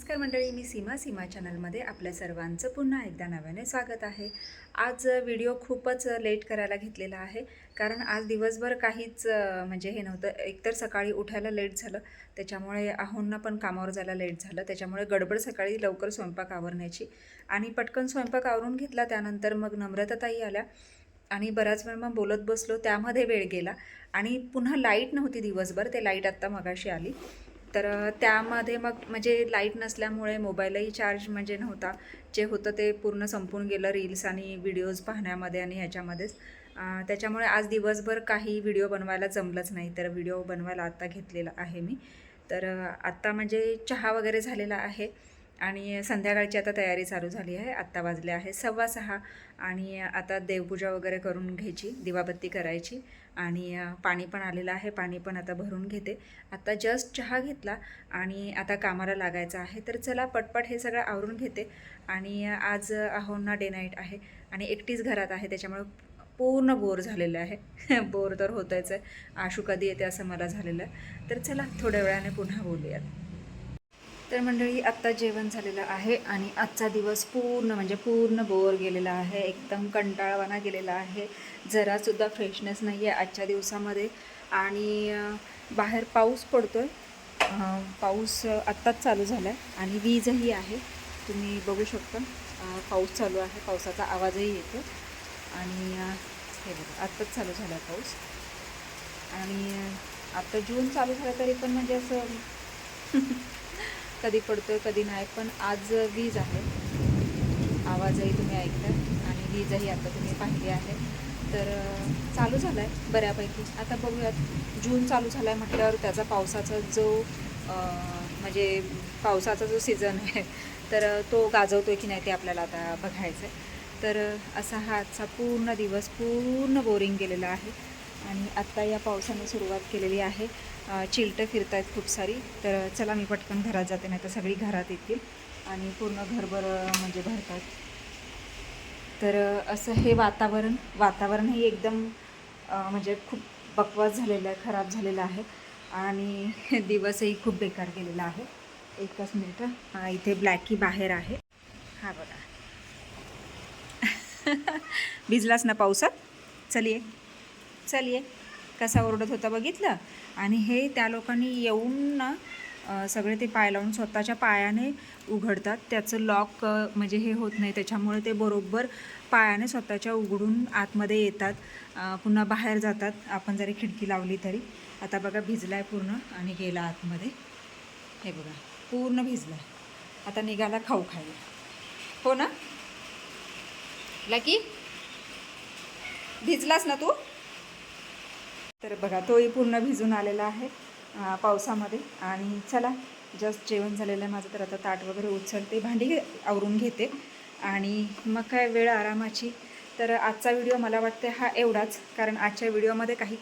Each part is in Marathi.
नमस्कार मंडळी मी सीमा सीमा चॅनलमध्ये आपल्या सर्वांचं पुन्हा एकदा नव्याने स्वागत आहे. आज व्हिडिओ खूपच लेट करायला घेतलेला आहे कारण आज दिवसभर काहीच म्हणजे हे नव्हतं. एकतर सकाळी उठायला लेट झालं त्याच्यामुळे आहोंना पण कामावर जायला लेट झालं. त्याच्यामुळे गडबड सकाळी लवकर स्वयंपाक आवरण्याची आणि पटकन स्वयंपाक आवरून घेतला. त्यानंतर मग नम्रताताई आल्या आणि बराच वेळ मग बोलत बसलो. त्यामध्ये वेळ गेला आणि पुन्हा लाइट नव्हती दिवसभर. ते लाइट आत्ता मगाशी आली. तर त्यामध्ये मग म्हणजे लाइट नसल्यामुळे मोबाईलही चार्ज म्हणजे नव्हता. जे होतं ते पूर्ण संपून गेलं रील्स आणि व्हिडिओज पाहण्यामध्ये आणि ह्याच्यामध्येच त्याच्यामुळे आज दिवसभर काही व्हिडिओ बनवायला जमलंच नाही. तर व्हिडिओ बनवायला आत्ता घेतलेला आहे मी. तर आत्ता म्हणजे चहा वगैरे झालेला आहे. आणि संध्याकाळची आता तयारी चालू झाली आहे. आत्ता वाजले आहे सव्वा सहा आणि आता देवपूजा वगैरे करून घ्यायची दिवाबत्ती करायची आणि पाणी पण आलेलं आहे. पाणी पण आता भरून घेते. आत्ता जस्ट चहा घेतला आणि आता कामाला लागायचं आहे. तर चला पटपट हे सगळं आवरून घेते आणि आज अहोंना डे नाईट आहे आणि एकटीच घरात आहे. त्याच्यामुळे पूर्ण बोर झालेलं आहे. बोर तर होतंच आहे. आशू कधी येते असं मला झालेलं आहे. तर चला थोड्या वेळाने पुन्हा बोलूयात. तर मंडळी आत्ता जेवण झालेलं आहे आणि आजचा दिवस पूर्ण म्हणजे पूर्ण बोर गेलेला आहे एकदम कंटाळवाना गेलेला आहे. जरासुद्धा फ्रेशनेस नाही आहे आजच्या दिवसामध्ये आणि बाहेर पाऊस पडतो आहे पाऊस आत्ताच चालू झाला आहे आणि वीजही आहे. तुम्ही बघू शकता पाऊस चालू आहे पावसाचा आवाजही येतो. आणि हे बघा आत्ताच चालू झाला आहे पाऊस. आणि आत्ता जून चालू झाला तरी पण म्हणजे असं कधी पडतोय कधी नाही पण आज वीज आहे. आवाजही तुम्ही ऐकताय आणि वीजही आता तुम्ही पाहिली आहे. तर चालू झाला आहे बऱ्यापैकी. आता बघूयात जून चालू झाला आहे म्हटल्यावर त्याचा पावसाचा जो म्हणजे पावसाचा जो सीझन आहे तर तो गाजवतो की नाही ते आपल्याला आता बघायचं आहे तर असा हा आजचा पूर्ण दिवस पूर्ण बोरिंग गेलेला आहे. आणि आत्ता या पावसाने सुरुवात केलेली आहे. चिलटं फिरत आहेत खूप सारी. तर चला मी पटकन घरात जाते नाही तर सगळी घरात येतील आणि पूर्ण घरभर म्हणजे भरतात. तर असं हे वातावरण वातावरणही एकदम म्हणजे खूप बकवास झालेलं आहे खराब झालेलं आहे. आणि दिवसही खूप बेकार गेलेला आहे. एकच मिनिट. हा इथे ब्लॅकी बाहेर आहे. हा बघा. भिजलाच ना पावसात? चलिये चलिये कसा ओरडत होता बघितलं? आणि हे त्या लोकांनी येऊन ना सगळे ते पाय लावून स्वतःच्या पायाने उघडतात. त्याचं लॉक म्हणजे हे होत नाही. त्याच्यामुळे ते बरोबर पायाने स्वतःच्या उघडून आतमध्ये येतात. पुन्हा बाहेर जातात. आपण जरी खिडकी लावली तरी. आता बघा भिजला आहे पूर्ण आणि गेला आतमध्ये. हे बघा पूर्ण भिजला आहे आता निघाला खाऊ खायला. हो ना? लकी? भिजलास ना तू? तर बघा तोही पूर्ण भिजून आलेला आहे पावसामध्ये. आणि चला जस्ट जेवण झालेलं आहे माझं तर आता ताट वगैरे उचलते भांडी आवरून घेते. आणि मग काय वेळ आरामाची. तर आजचा व्हिडिओ मला वाटते हा एवढाच कारण आजच्या व्हिडिओमध्ये काही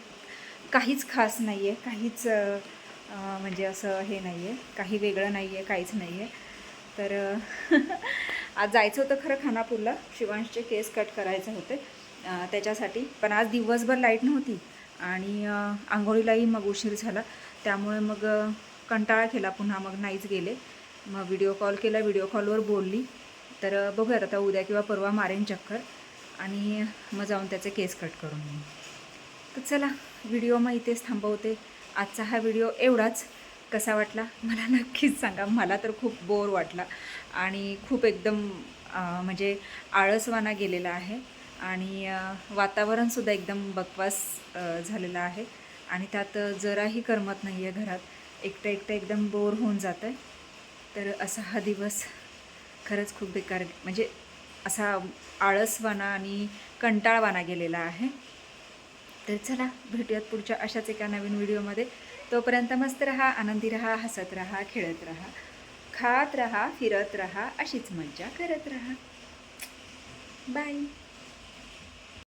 काहीच खास नाही आहे काहीच म्हणजे असं हे नाही आहे काही वेगळं नाही आहे काहीच नाही आहे तर आज जायचं होतं खरं खानापूरला शिवांशचे केस कट करायचे होते त्याच्यासाठी. पण आज दिवसभर लाइट नव्हती. आणि आंघोळीलाही मग उशीर झाला. त्यामुळे मग कंटाळा केला पुन्हा मग नाहीच गेले. मग व्हिडिओ कॉल केला व्हिडिओ कॉलवर बोलली. तर बघूयात आता उद्या किंवा परवा मारेन चक्कर. आणि मग जाऊन त्याचे केस कट करून येईन तर चला व्हिडिओ मग इथेच थांबवते. आजचा हा व्हिडिओ एवढाच. कसा वाटला? मला नक्कीच सांगा. मला तर खूप बोर वाटला. आणि खूप एकदम म्हणजे आळसवाना गेलेला आहे. आणि वातावरणसुद्धा एकदम बकवास झालेलं आहे. आणि त्यात जराही करमत नाही आहे घरात. एकटं एकटं एकदम बोर होऊन जातं आहे तर असा हा दिवस खरंच खूप बेकार म्हणजे असा आळसवाना आणि कंटाळवाना गेलेला आहे. तर चला भेटूयात पुढच्या अशाच एका नवीन व्हिडिओमध्ये. तोपर्यंत मस्त रहा आनंदी रहा हसत रहा खेळत रहा खात रहा फिरत रहा अशीच मज्जा करत रहा. बाय.